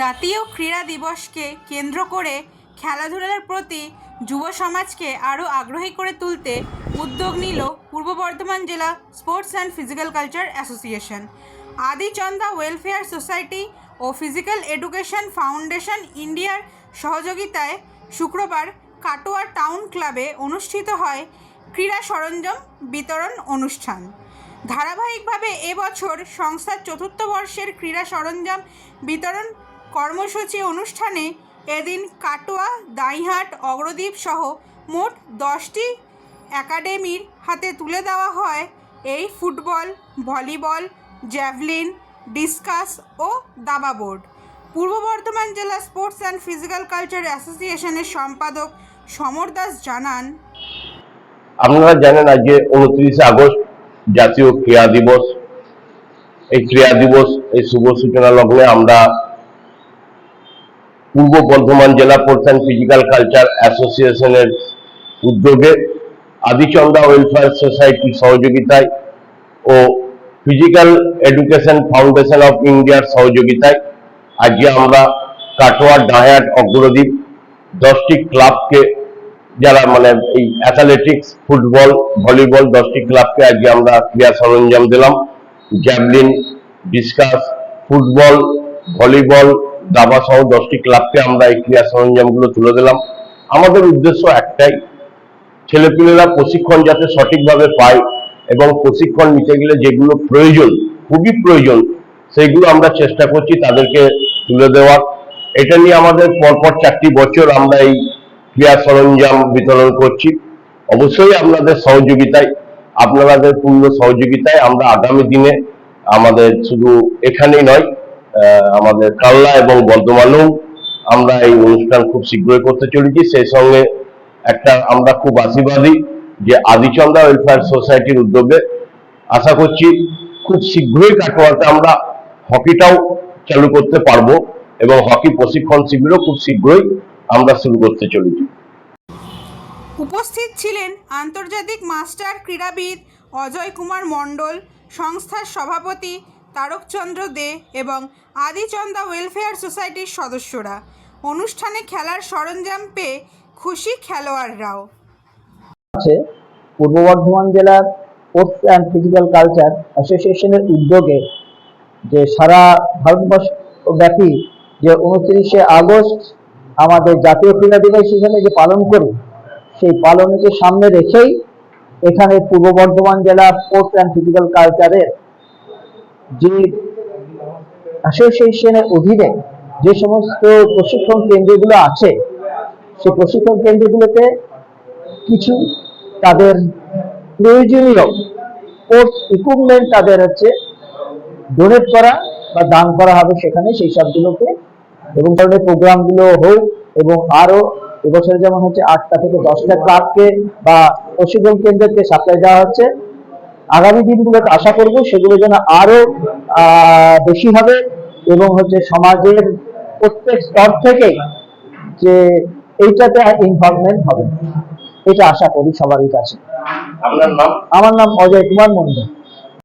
জাতীয় ক্রীড়া দিবসকে কেন্দ্র করে খেলাধুলার প্রতি যুব সমাজকে আরও আগ্রহী করে তুলতে উদ্যোগ নিল পূর্ব বর্ধমান জেলা sports and physical culture association. Adichanda welfare society O physical education foundation ইন্ডিয়ার সহযোগিতায় শুক্রবার কাটোয়া টাউন ক্লাবে অনুষ্ঠিত হয় ক্রীড়া সরঞ্জাম বিতরণ অনুষ্ঠান। ধারাবাহিকভাবে এবছর সংস্থার চতুর্থ বর্ষের ক্রীড়া সরঞ্জাম বিতরণ কর্মসূচি অনুষ্ঠানে এদিন কাটোয়া, দাইহাট, অগ্রদ্বীপ সহ মোট দশটি একাডেমির হাতে তুলে দেওয়া হয় এই ফুটবল, ভলিবল, জ্যাভলিন, ডিসকাস ও দাবা বোর্ড। পূর্ব বর্ধমান জেলা স্পোর্টস অ্যান্ড ফিজিক্যাল কালচার অ্যাসোসিয়েশনের সম্পাদক সমর দাস জানান, আপনারা জানেন আজকে উনত্রিশে আগস্ট জাতীয় ক্রীড়া দিবস। এই ক্রীড়া দিবস, এই শুভ সূচনা লগ্নে আমরা পূর্ব বর্ধমান জেলা অ্যান্ড ফিজিক্যাল কালচার অ্যাসোসিয়েশনের উদ্যোগে আদিচন্দা ওয়েলফেয়ার সোসাইটির সহযোগিতায় ও ফিজিক্যাল এডুকেশন ফাউন্ডেশন অফ ইন্ডিয়ার সহযোগিতায় আজকে আমরা কাটোয়া ডায়াট অগ্রদ্বীপ দশটি ক্লাবকে যারা মানে এই অ্যাথলেটিক্স ফুটবল ভলিবল দশটি ক্লাবকে আজকে আমরা ক্রীড়া সরঞ্জাম দিলাম। জ্যাভলিন ডিসকাস ফুটবল ভলিবল দাবা সহ দশটি ক্লাবকে আমরা এই ক্রীড়া সরঞ্জামগুলো তুলে দিলাম। আমাদের উদ্দেশ্য একটাই, ছেলেপিলেরা প্রশিক্ষণ যাতে সঠিকভাবে পায় এবং প্রশিক্ষণ নিতে গেলে যেগুলো প্রয়োজন, খুবই প্রয়োজন, সেগুলো আমরা চেষ্টা করছি তাদেরকে তুলে দেওয়ার। এটা নিয়ে আমাদের পরপর চারটি বছর আমরা এই ক্রীড়া সরঞ্জাম বিতরণ করছি। অবশ্যই আপনাদের সহযোগিতায়, আপনাদের পূর্ণ সহযোগিতায় আমরা আগামী দিনে আমাদের শুধু এখানেই নয় আমাদের কাল্লা এবং বর্ধমানেও আমরা এই অনুষ্ঠান খুব শীঘ্রই করতে চলেছি। সেই সঙ্গে একটা আমরা খুব আশীর্বাদী যে আদিচন্দা ওয়েলফেয়ার সোসাইটির উদ্যোগে আশা করছি খুব শীঘ্রই কাটোয়াতে আমরা হকিটাও চালু করতে পারব এবং হকি প্রশিক্ষণ শিবিরও খুব শীঘ্রই আমরা শুরু করতে চলেছি। উপস্থিত ছিলেন আন্তর্জাতিক মাস্টার ক্রীড়াবিদ অজয় কুমার মণ্ডল, সংস্থার সভাপতি তারকচন্দ্র দে এবং আদিচন্দা ওয়েলফেয়ার সোসাইটির সদস্যরা। অনুষ্ঠানে খেলার সরঞ্জাম পেয়ে খুশি খেলোয়াড়রাও। আছে পূর্ব বর্ধমান জেলার স্পোর্টস অ্যান্ড ফিজিক্যাল কালচার অ্যাসোসিয়েশনের উদ্যোগে যে সারা ভারতবর্ষ ব্যাপী যে উনত্রিশে আগস্ট আমাদের জাতীয় ক্রীড়া দিবস হিসেবে যে পালন করি, সেই পালনকে সামনে রেখেই এখানে পূর্ব বর্ধমান জেলা স্পোর্টস অ্যান্ড ফিজিক্যাল কালচারের যে অ্যাসোসিয়েশনের অধীনে যে সমস্ত প্রশিক্ষণ কেন্দ্রগুলো আছে সেই প্রশিক্ষণ কেন্দ্রগুলোতে কিছু তাদের প্রয়োজনীয় স্পোর্টস ইকুইপমেন্ট তাদের হচ্ছে ডোনেট করা বা দান করা হবে সেখানে সেই সবগুলোকে। এবং ধরনের প্রোগ্রামগুলো হোক এবং আরও এবছরে যেমন হচ্ছে আটটা থেকে দশটা ক্লাবকে বা প্রশিক্ষণ কেন্দ্রকে সাপ্লাই দেওয়া হচ্ছে আগামী দিনগুলোতে আশা করব সেগুলো যেন আরও আহ, বেশি হবে এবং হচ্ছে সমাজের প্রত্যেক স্তর থেকে যে এইটাতে ইনভলভমেন্ট হবে এটা আশা করি সবারই কাছে। আপনার নাম? আমার নাম অজয় কুমার মন্ডল